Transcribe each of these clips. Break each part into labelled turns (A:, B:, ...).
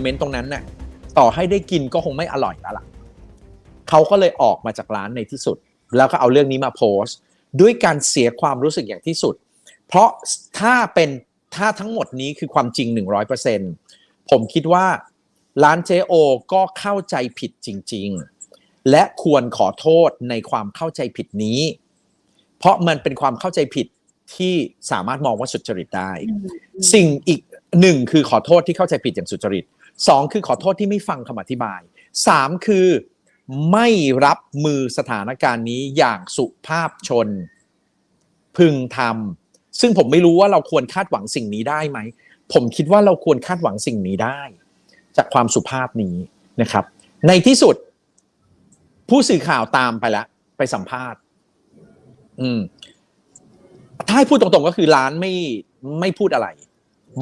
A: เมนต์ตรงนั้นน่ะต่อให้ได้กินก็คงไม่อร่อยแล้วล่ะเขาก็เลยออกมาจากร้านในที่สุด แล้วก็เอาเรื่องนี้มาโพสต์ ด้วยการเสียความรู้สึกอย่างที่สุด เพราะถ้าเป็นถ้าทั้งหมดนี้คือความจริง 100%ผมคิดว่าร้านเจโอก็เข้าใจผิดจริง ๆ และควรขอโทษในความเข้าใจผิดนี้ เพราะมันเป็นความเข้าใจผิดที่สามารถมองว่าสุจริตได้ สิ่งอีก หนึ่งคือขอโทษที่เข้าใจผิดอย่างสุจริตสองคือขอโทษที่ไม่ฟังคำอธิบายสามคือไม่รับมือสถานการณ์นี้อย่างสุภาพชน พึงทำซึ่งผมไม่รู้ว่าเราควรคาดหวังสิ่งนี้ได้ไหม ผมคิดว่าเราควรคาดหวังสิ่งนี้ได้ จากความสุภาพนี้นะครับ ในที่สุด ผู้สื่อข่าวตามไปแล้วไปสัมภาษณ์ อืม ถ้าให้พูดตรงๆก็คือร้านไม่ไม่พูดอะไร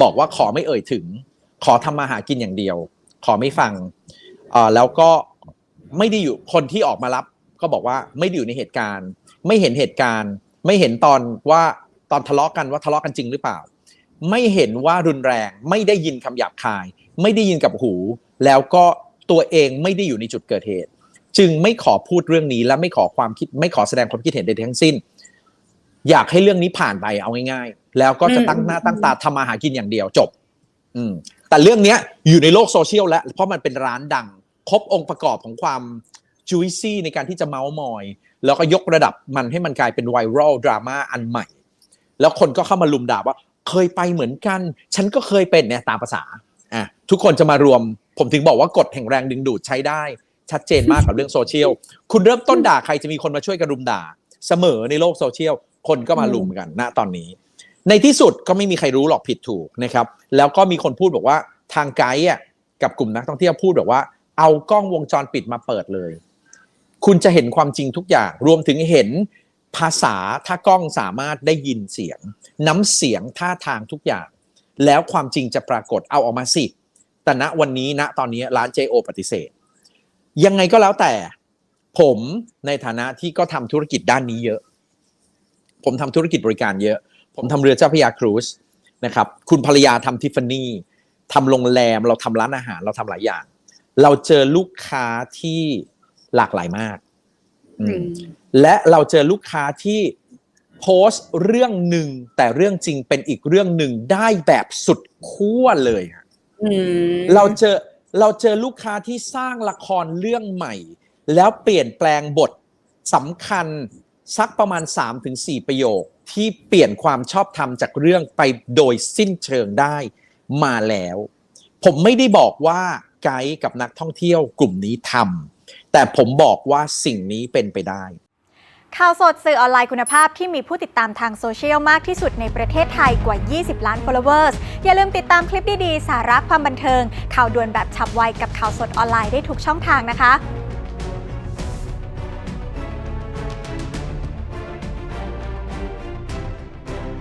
A: บอกว่าขอไม่เอ่ยถึง ขอทำมาหากินอย่างเดียว ขอไม่ฟังอแล้วก็ไม่ได้อยู่คนที่ออกมารับ ก็บอกว่าไม่ได้อยู่ในเหตุการณ์ ไม่เห็นเหตุการณ์ ไม่เห็นตอนว่าตอนทะเลาะกันว่าทะเลาะกันจริงหรือเปล่า ไม่เห็นว่ารุนแรง ไม่ได้ยินคำหยาบคาย ไม่ได้ยินกับหู แล้วก็ตัวเองไม่ได้อยู่ในจุดเกิดเหตุ จึงไม่ขอพูดเรื่องนี้และไม่ขอความคิด ไม่ขอแสดงความคิดเห็นใดทั้งสิ้น อยากให้เรื่องนี้ผ่านไปเอาง่ายๆ แล้วก็จะตั้งหน้าตั้งตาทำมาหากินอย่างเดียวจบ อืม แต่เรื่องเนี้ยอยู่ในโลกโซเชียลแล้ว เพราะมันเป็นร้านดัง ครบองค์ประกอบของความจุยซี่ในการที่จะเมาส์มอย แล้วก็ยกระดับมันให้มันกลายเป็นไวรัลดราม่าอันใหม่ แล้วคนก็เข้ามาลุมด่าว่า เคยไปเหมือนกัน ฉันก็เคยเป็นเนี่ยตามภาษาอะทุกคนจะมารวม ผมถึงบอกว่ากฎแห่งแรงดึงดูดใช้ได้ ชัดเจนมากกับเรื่องโซเชียลคุณเริ่มต้นด่าใครจะมีคนมาช่วยกันรุมด่า เสมอในโลกโซเชียลคนก็มาลุมกันณตอนนี้ ในที่สุดก็ไม่มีใครรู้หรอกผิดถูกนะครับ แล้วก็มีคนพูดบอกว่าทางไกด์อะกับกลุ่มนักท่องเที่ยวพูดบอกว่า เอากล้องวงจรปิดมาเปิดเลย คุณจะเห็นความจริงทุกอย่าง รวมถึงเห็นภาษาถ้ากล้องสามารถได้ยินเสียง น้ำเสียงท่าทางทุกอย่าง แล้วความจริงจะปรากฏเอาออกมาสิแต่ณวันนี้ณตอนนี้ร้าน JO ปฏิเสธ ยังไงก็แล้วแต่ ผมในฐานะที่ก็ทำธุรกิจด้านนี้เยอะ ผมทำธุรกิจบริการเยอะ ผมทำเรือเจ้าพระยาครูซนะครับ คุณภรรยาทำทิฟฟานี่ทำโรงแรมเราทำร้านอาหารเราทำหลายอย่าง เราเจอลูกค้าที่หลากหลายมากอืมและเราเจอลูกค้าที่โพสต์เรื่องหนึ่งแต่เรื่องจริงเป็นอีกเรื่องหนึ่งได้แบบสุดขั้วเลยครับ
B: อืม
A: เราเจอเราเจอลูกค้าที่สร้างละครเรื่องใหม่ แล้วเปลี่ยนแปลงบทสำคัญ สักประมาณ 3-4 ประโยคที่เปลี่ยนความชอบธรรมจากเรื่องไปโดยสิ้นเชิงได้มาแล้ว ผมไม่ได้บอกว่าไกด์กับนักท่องเที่ยวกลุ่มนี้ทำแต่ผมบอกว่าสิ่งนี้เป็นไปได้
C: ข่าวสดสื่อออนไลน์คุณภาพที่มีผู้ติดตามทางโซเชียลมากที่สุดในประเทศไทยกว่า 20 ล้าน followers อย่าลืมติดตามคลิปดี ๆ สาระความบันเทิง ข่าวด่วนแบบฉับไวกับข่าวสดออนไลน์ได้ทุกช่องทางนะคะ